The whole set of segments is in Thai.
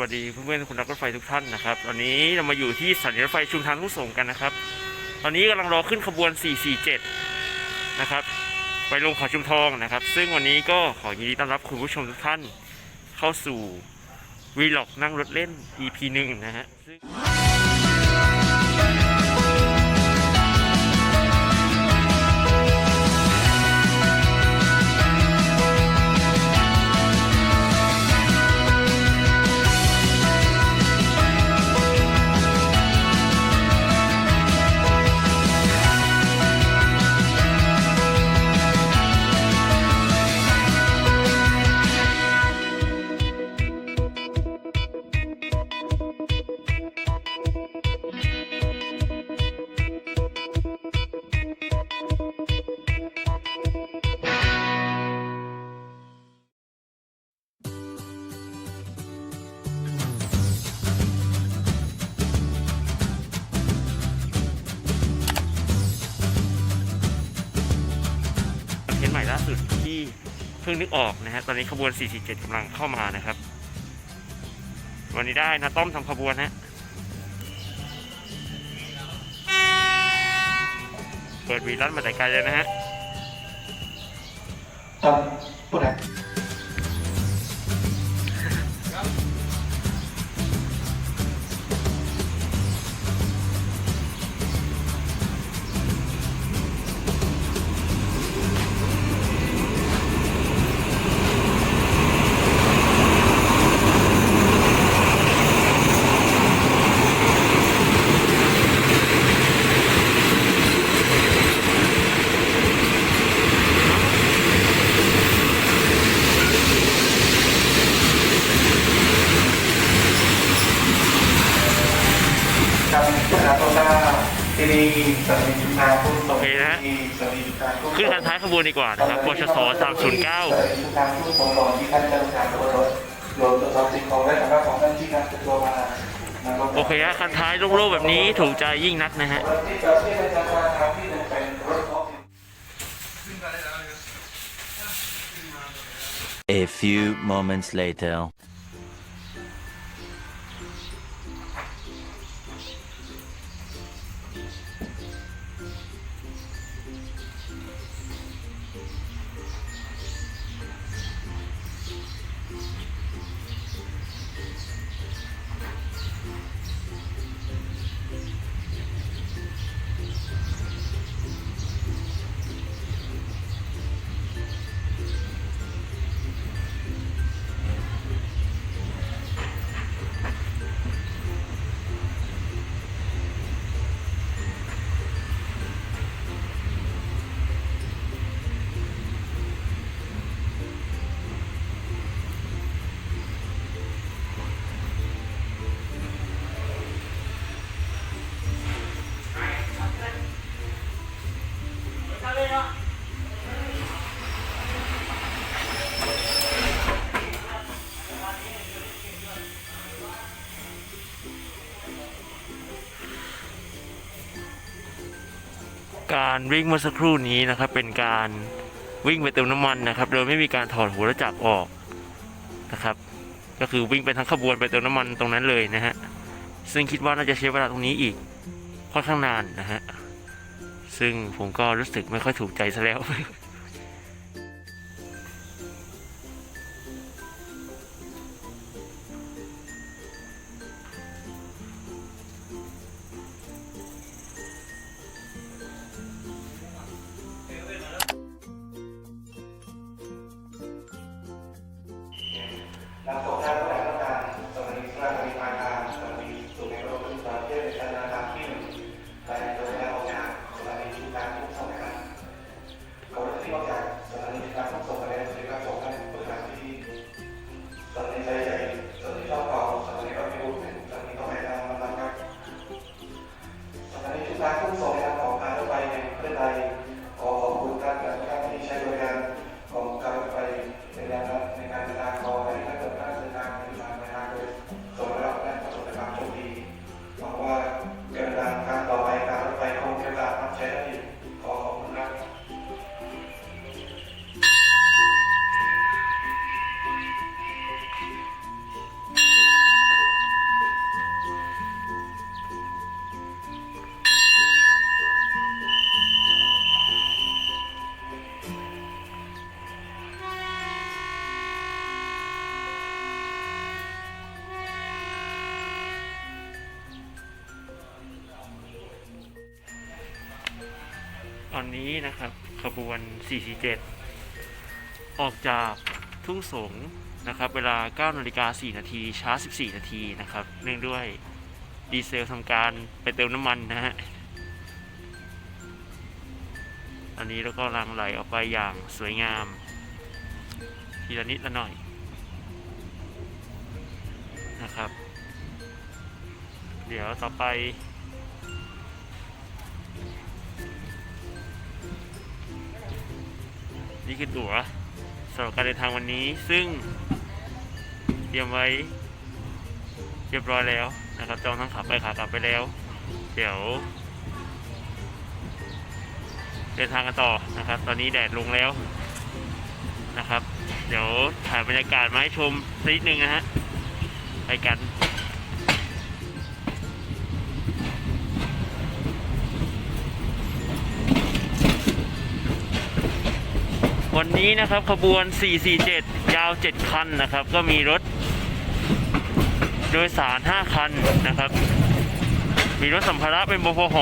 วัสดีเพื่อนๆคุณรักรถไฟทุกท่านนะครับตอนนี้เรามาอยู่ที่สถานีรถไฟชุมทางทุ่งสงกันนะครับ ตอนนี้กำลังรอขึ้นขบวน 447 นะครับ ไปลงเขาชุมทองนะครับ ซึ่งวันนี้ก็ขอยินดีต้อนรับคุณผู้ชมทุกท่าน เข้าสู่วีล็อกนั่งรถเล่น EP หนึ่งนะฮะ พิ่งนึกออกนะฮะตอนนี้ขบวน 447กำลังเข้ามานะครับ วันนี้ได้นะต้อมทำขบวนฮะเปิดวีรัตมาแต่ไกลเลยนะฮะครับพูดนะครับ ท่านที่นำตัวมานะครับโอเคฮะคันท้ายโล่งๆแบบนี้ถูกใจยิ่งนักนะฮะรถที่จอดที่ในจังหวัดทางที่หนึ่งเป็นรถของ A few moments later. การวิ่งเมื่อสักครู่นี้นะครับ เป็นการวิ่งไปเติมน้ำมันนะครับ โดยไม่มีการถอดหัวรถจักรออกนะครับ ก็คือวิ่งไปทั้งขบวนไปเติมน้ำมันตรงนั้นเลยนะฮะซึ่งคิดว่าน่าจะใช้เวลาตรงนี้อีกค่อนข้างนานนะฮะซึ่งผมก็รู้สึกไม่ค่อยถูกใจซะแล้ว อนนี้นะครับขบวน 447 ออกจากทุ่งสงนะครับ เวลา9นาฬิกา4นาที ช้า 14 นาทีนะครับ เนื่องด้วยดีเซลทำการไปเติมน้ำมันนะฮะ อันนี้เราก็ลังไหลออกไปอย่างสวยงาม ทีละนิดละหน่อยนะครับ เดี๋ยวต่อไป นี่คือตั๋วสำหรับการเดินทางวันนี้ ซึ่งเตรียมไว้เรียบร้อยแล้วนะครับจองทั้งขาไปขากลับไปแล้ว เดี๋ยว เดินทางกันต่อนะครับ ตอนนี้แดดลงแล้วนะครับ เดี๋ยวถ่ายบรรยากาศมาให้ชมสักนิดนึงนะฮะไปกัน วันนี้นะครับขบวน 447 ยาว 7 คันนะครับ ก็มีรถ โดยสาร 5 คันนะครับ มีรถสัมภาระเป็นบพห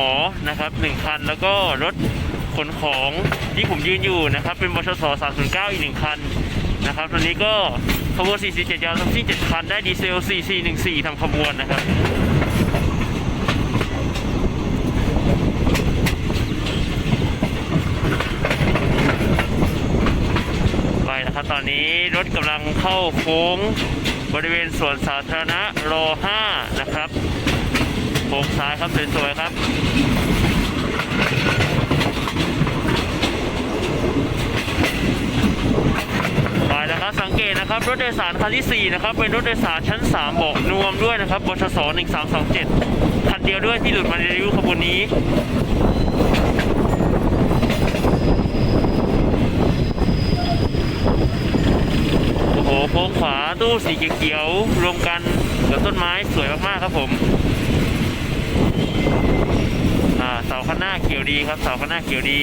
นะครับ 1 คัน แล้วก็รถขนของที่ผมยืนอยู่นะครับ เป็นบชส309 อีก 1 คันนะครับตอนนี้ก็ขบวน 447 ยาวทั้งสิ้น7คัน ได้ดีเซล 4414ทำขบวนนะครับ ไป นี้รถกำลังเข้าโค้งบริเวณสวนสาธารณะร5นะครับโค้งซ้ายครับสวยๆครับไปแล้วครับสังเกตนะครับรถโดยสารคันที่ 4 นะครับเป็นรถโดยสารชั้น 3 บอกนวมด้วยนะครับบชส1327คันเดียวด้วยที่หลุดมาในรีวิวขบวนนี้ โอ้โหโค้งข วาตู้สีเขียวๆรวมกันกับต้นไม้สวยมากๆครับผมอ่าเสาข้างหน้าเขียวดีครับเสาข้างหน้าเขียวดี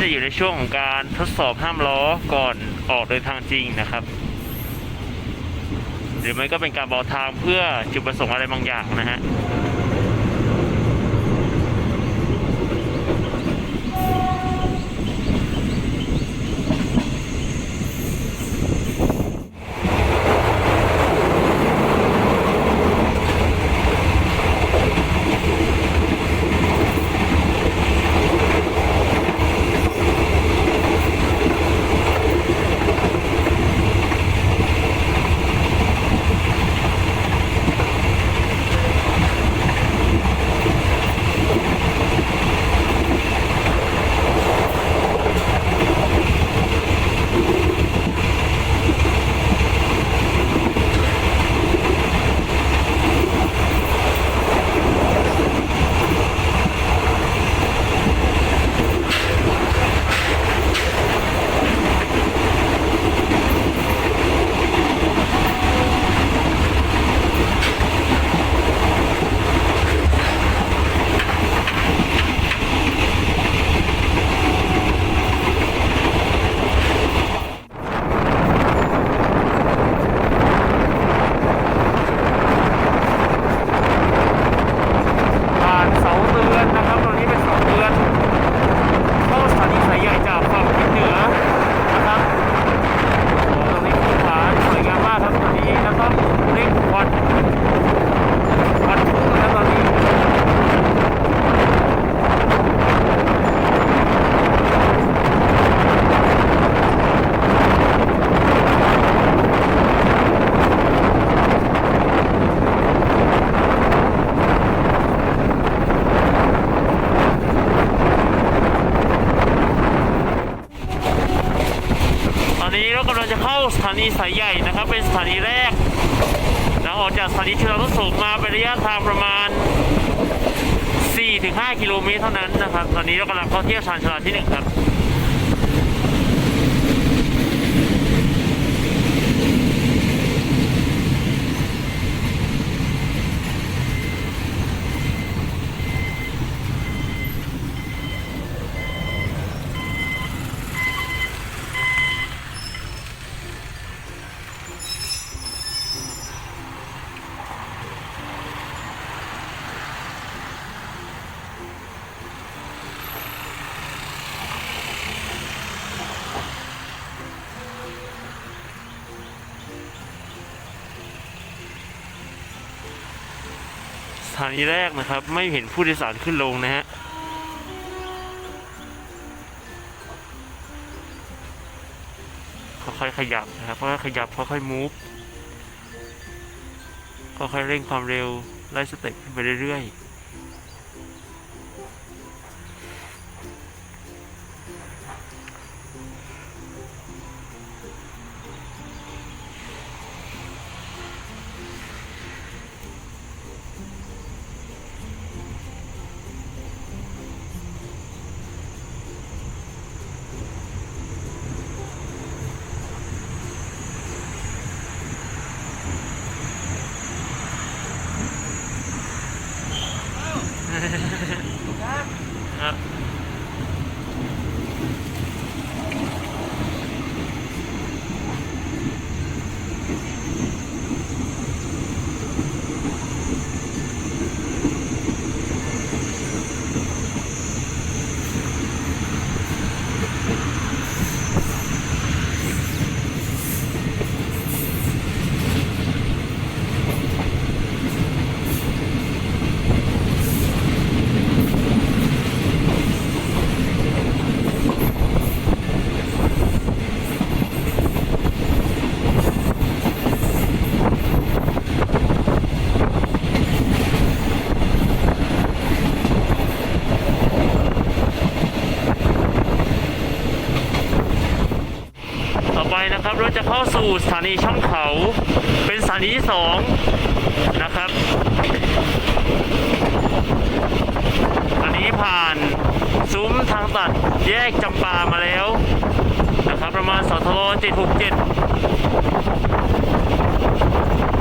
จะอยู่ในช่วงของการทดสอบห้ามล้อก่อนออกเดินทางจริงนะครับ หรือไม่ก็เป็นการบอกทางเพื่อจุดประสงค์อะไรบางอย่างนะฮะ ถานีแรกนะครับ ไม่เห็นผู้โดยสารขึ้นลงนะฮะค่อยๆขยับนะครับค่อยๆขยับค่อยๆมูฟค่อยๆเร่งความเร็วไล่สเต็ปขึ้นไปเรื่อยๆ ไปนะครับรถจะเข้าสู่สถานีช่องเขาเป็นสถานีที่สองนะครับ อันนี้ผ่านซุ้มทางตัดแยกจำปามาแล้วนะครับ ประมาณสทล767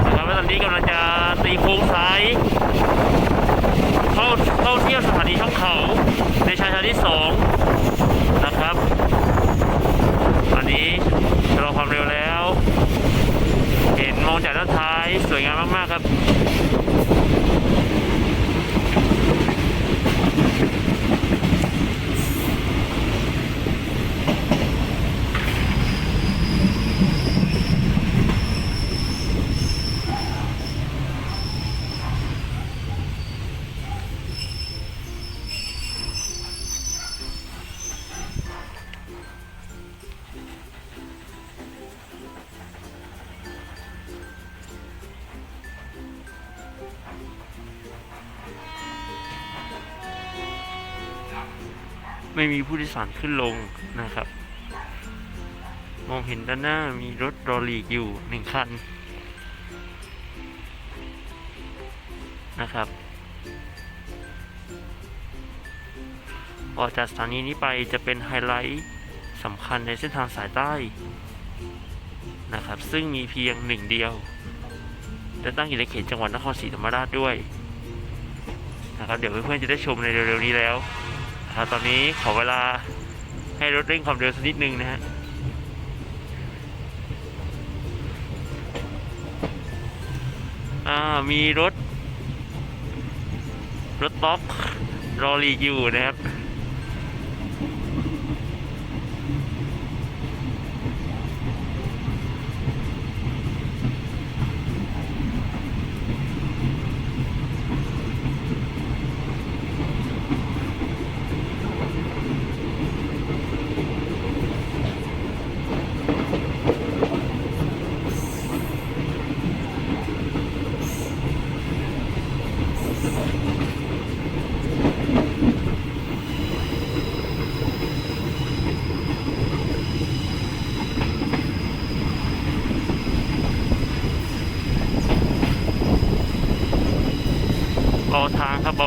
นะครับวตอนนี้กำลังจะตีโค้งซ้ายเข้าเข้าเที่ยวสถานีช่องเขาในชายทาที่สองนะครับ นี้ชะลอความเร็วแล้ว เห็นมองจากด้านท้ายสวยงามมาก ๆ ครับ ไม่มีผู้โดยสารขึ้นลงนะครับ มองเห็นด้านหน้ามีรถรอลีกอยู่หนึ่งคันนะครับออกจากสถานีนี้ไปจะเป็นไฮไลท์สำคัญในเส้นทางสายใต้นะครับ ซึ่งมีเพียงหนึ่งเดียวและตั้งอยู่ในเขตจังหวัดนครศรีธรรมราชด้วยนะครับเดี๋ยวเพื่อนๆจะได้ชมในเร็วๆนี้แล้ว ครับตอนนี้ขอเวลาให้รถเร่งความเร็วสักนิดนึงนะฮะอ่ามีรถ รถต๊อกรอรีอยู่นะครับ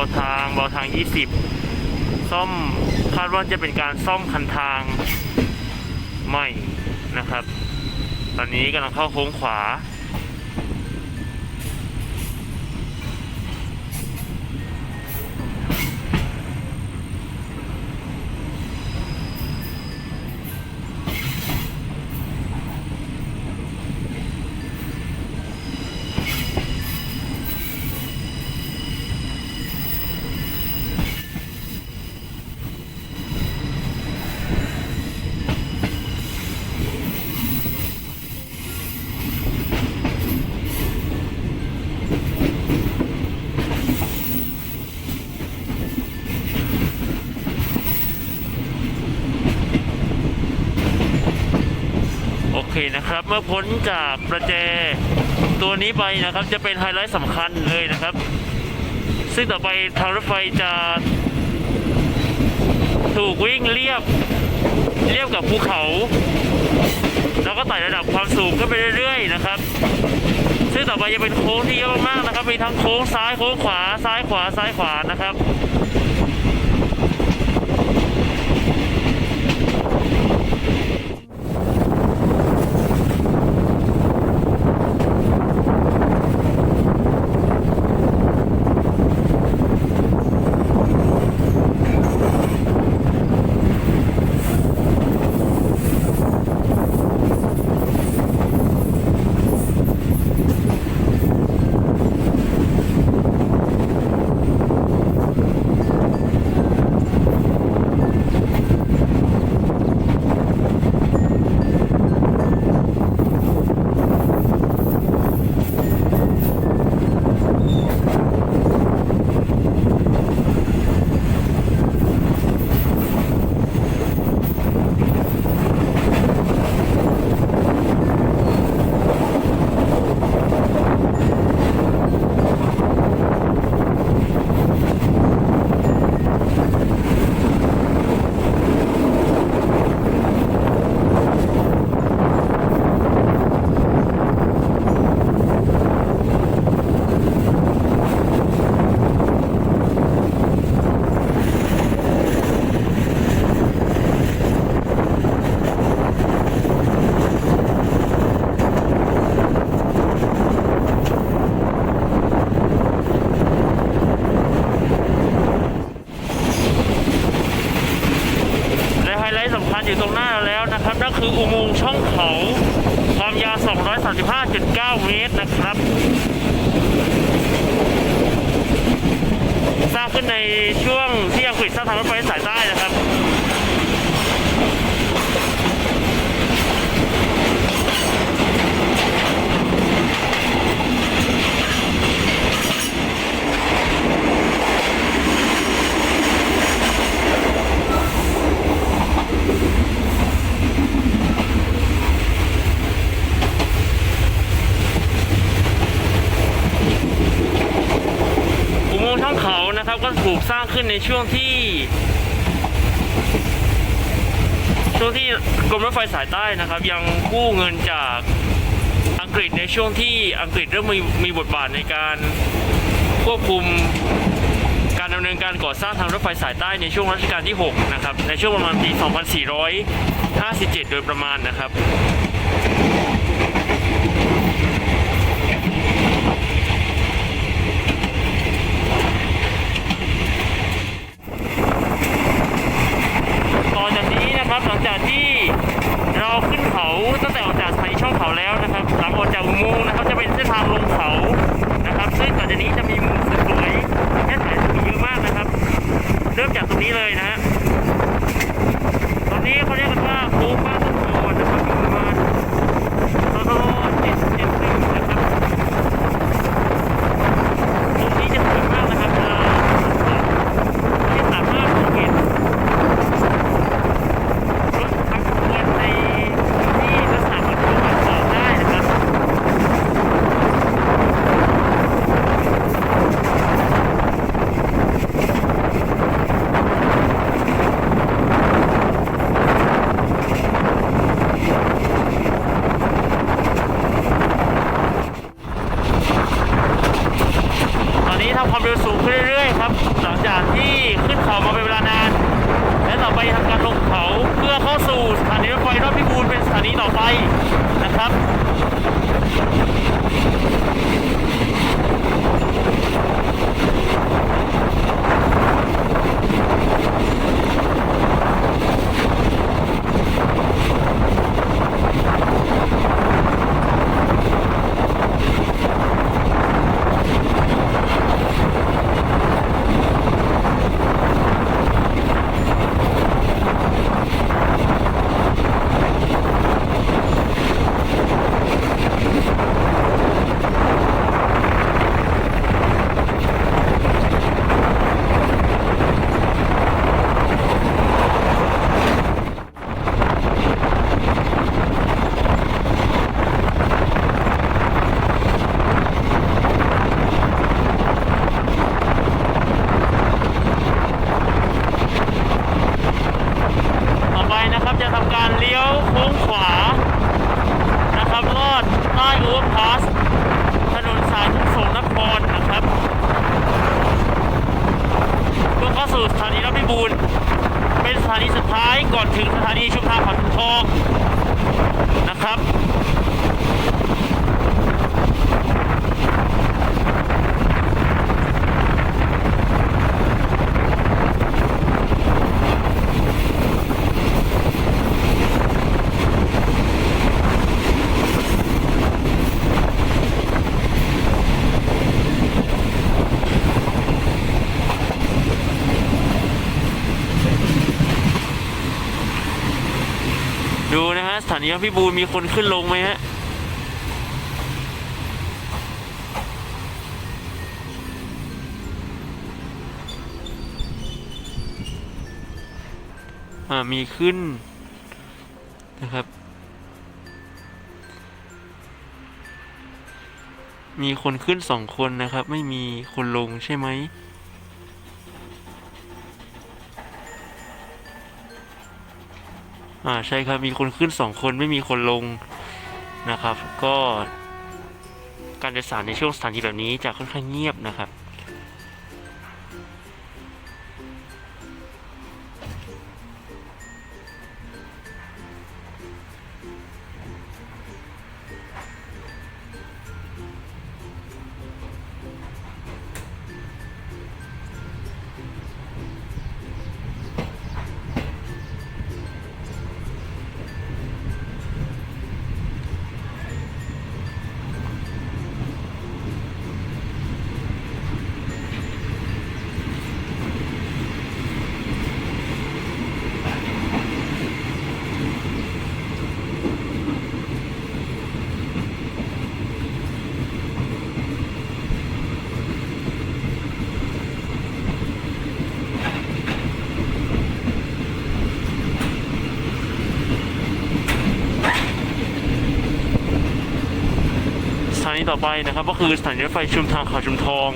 า ทางเบาทางเบาทาง 20 ซ่อมคาดว่าจะเป็นการซ่อมคันทางใหม่นะครับ ตอนนี้กำลังเข้าโค้งขวา เมื่อพ้นจากประแจตัวนี้ไปนะครับ จะเป็นไฮไลท์สำคัญเลยนะครับ ซึ่งต่อไปทางรถไฟจะถูกวิ่งเรียบเรียบกับภูเขา แล้วก็ไต่ระดับความสูงขึ้นไปเรื่อยๆนะครับ ซึ่งต่อไปจะเป็นโค้งที่เยอะมากนะครับ มีทั้งโค้งซ้ายโค้งขวาซ้ายขวาซ้ายขวานะครับ ช่วงที่ ช่วงที่กรมรถไฟสายใต้นะครับ ยังกู้เงินจากอังกฤษในช่วงที่อังกฤษเริ่มมีมีบทบาทในการควบคุมการดำเนินการก่อสร้างทางรถไฟสายใต้ในช่วงรัชกาลที่ 6 นะครับ ในช่วงประมาณปี 2457 โดยประมาณนะครับ ต่อจากนี้นะครับหลัง จากที่เราขึ้นเขาตั้งแต่ออกจากสถานีช่องเขาแล้วนะครับ หลังออกจากอุโมงค์นะครับจะเป็นเส้นทางลงเขานะครับ ซึ่งต่อจากนี้จะมีมุมสวยๆให้ถ่ายรูปเยอะมากนะครับ เริ่มจากตรงนี้เลยนะฮะตอนนี้เขาเรียกกันว่าโค้งบ้านต้นโพนะครับอยู่ประมาณตอนเจ็ดเจ็ดสิบนะครับตรงนี้จะสวยมากนะครับเวลาที่สามารถมองเห็น รถทั้งขบวนในที่ลักษณะเหมือนโค้งหักศอกได้นะครับ ตอนนี้ทำความเร็วสูงขึ้นเรื่อยๆครับ หลังจากที่ขึ้นเขามาเป็นเวลานาน และต่อไปทำการลงเขาเพื่อเข้าสู่สถานีรถไฟรอบพิบูลเป็นสถานีต่อไปนะครับ ต ถานีสุดท้ายก่อนถึงสถานีชุมทางเขาชุมทองนะครับ ดู นะฮะสถานีพิบูลมีคนขึ้นลงไหมฮะอ่ามีขึ้นนะครับ มีคนขึ้นสองคนนะครับ ไม่มีคนลงใช่ไหม อ่าใช่ครับมีคนขึ้นสองคนไม่มีคนลงนะครับ ก็การโดยสารในช่วงสถานีแบบนี้จะค่อนข้างเงียบนะครับ ต่อไปนะครับ ก็คือสถานีรถไฟชุมทางเขาชุมทอง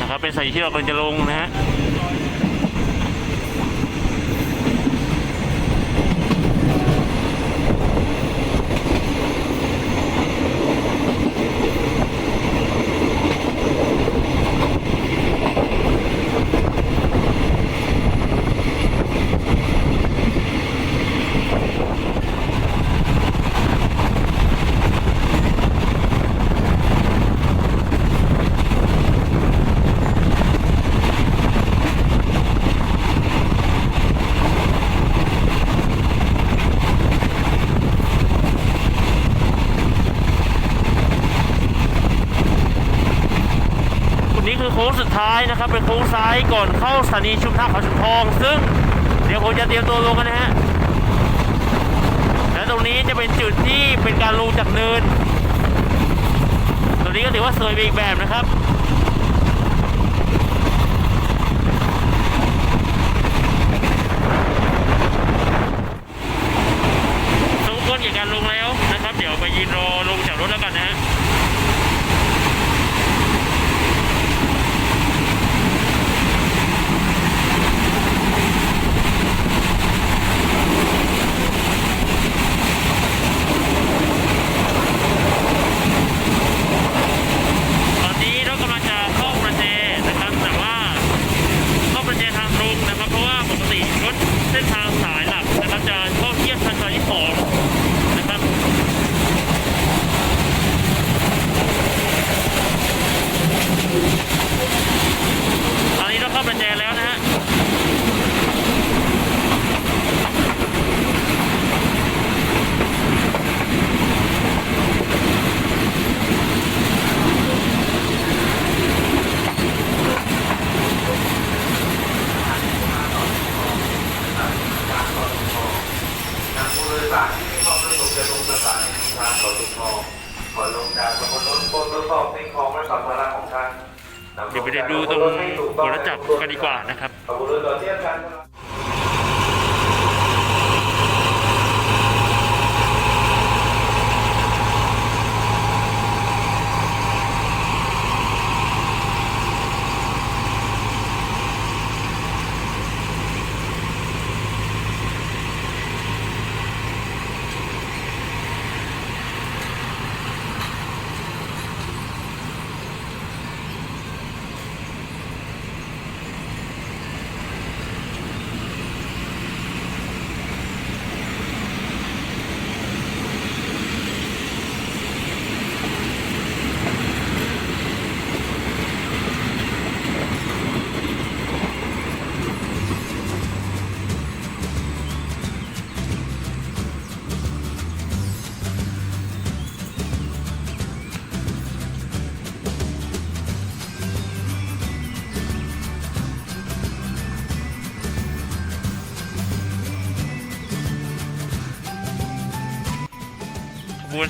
นะครับ เป็นสถานีที่เรากำลังจะลงนะฮะ นะครับเป็นโค้งซ้ายก่อนเข้าสถานีชุมทางเขาชุมทอง ซึ่งเดี๋ยวผมจะเตรียมตัวลงกันนะฮะและตรงนี้จะเป็นจุดที่เป็นการลงจากเนิน ตรงนี้ก็ถือว่าสวยไปอีกแบบนะครับสมควรแก่การลงแล้ว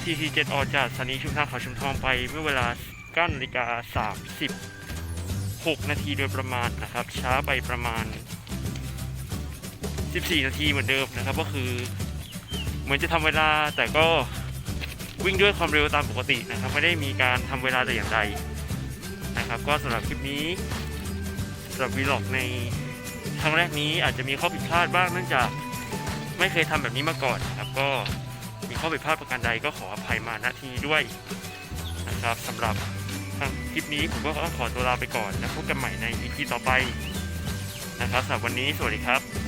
TT7 ออกจากสถานีชุมทางเขาชุมทองไปเมื่อเวลา9นาฬิกา36 นาทีโดยประมาณนะครับ ช้าไปประมาณ 14 นาทีเหมือนเดิมนะครับก็คือเหมือนจะทำเวลาแต่ก็วิ่งด้วยความเร็วตามปกตินะครับ ไม่ได้มีการทำเวลาแต่อย่างใดนะครับ ก็สำหรับคลิปนี้สำหรับวีล็อกในครั้งแรกนี้อาจจะมีข้อผิดพลาดบ้างเนื่องจากไม่เคยทำแบบนี้มาก่อนนะครับก็ มีข้อผิดพลาดประการใดก็ขออภัยมาณที่นี้ด้วยนะครับสำหรับคลิปนี้ผมก็ต้องขอตัวลาไปก่อน แล้วพบกันใหม่ใน EP ต่อไปนะครับสำหรับวันนี้สวัสดีครับ